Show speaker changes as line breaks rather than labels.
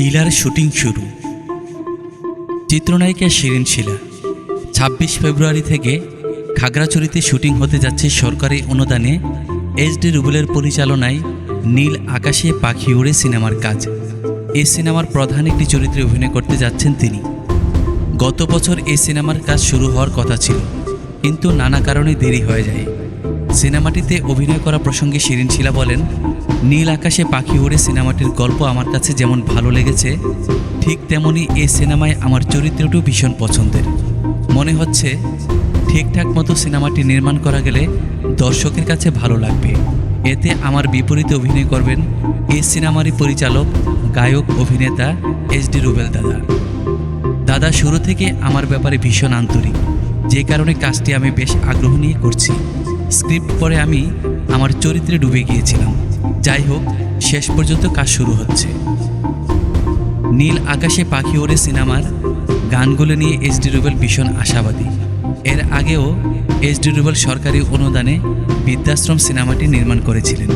শিলার শুটিং শুরু। চিত্রনায়িকা শিরিন শিলা। ছাব্বিশ ফেব্রুয়ারি থেকে খাগড়াছড়িতে শুটিং হতে যাচ্ছে সরকারি অনুদানে এস এইচডি রুবেলের পরিচালনায় নীল আকাশে পাখি উড়ে সিনেমার কাজ। এই সিনেমার প্রধান একটি চরিত্রে অভিনয় করতে যাচ্ছেন তিনি। গত বছর এই সিনেমার কাজ শুরু হওয়ার কথা ছিল, কিন্তু নানা কারণে দেরি হয়ে যায়। সিনেমাটিতে অভিনয় করা প্রসঙ্গে শিরিন শিলা বলেন, নীল আকাশে পাখি উড়ে সিনেমাটির গল্প আমার কাছে যেমন ভালো লেগেছে, ঠিক তেমনি এই সিনেমায় আমার চরিত্রটিও ভীষণ পছন্দের। মনে হচ্ছে, ঠিকঠাক মতো সিনেমাটি নির্মাণ করা গেলে দর্শকের কাছে ভালো লাগবে। এতে আমার বিপরীতে অভিনয় করবেন এই সিনেমারই পরিচালক, গায়ক, অভিনেতা এস ডি রুবেল দাদা। দাদা শুরু থেকে আমার ব্যাপারে ভীষণ আন্তরিক, যে কারণে কাজটি আমি বেশ আগ্রহ নিয়ে করছি। স্ক্রিপ্ট পরে আমি আমার চরিত্রে ডুবে গিয়েছিলাম। যাই হোক, শেষ পর্যন্ত কাজ শুরু হচ্ছে। নীল আকাশে পাখি ওড়ে সিনেমার গানগুলো নিয়ে এস ডি রুবেল ভীষণ আশাবাদী। এর আগেও এস ডি রুবেল সরকারি অনুদানে বৃদ্ধাশ্রম সিনেমাটি নির্মাণ করেছিলেন।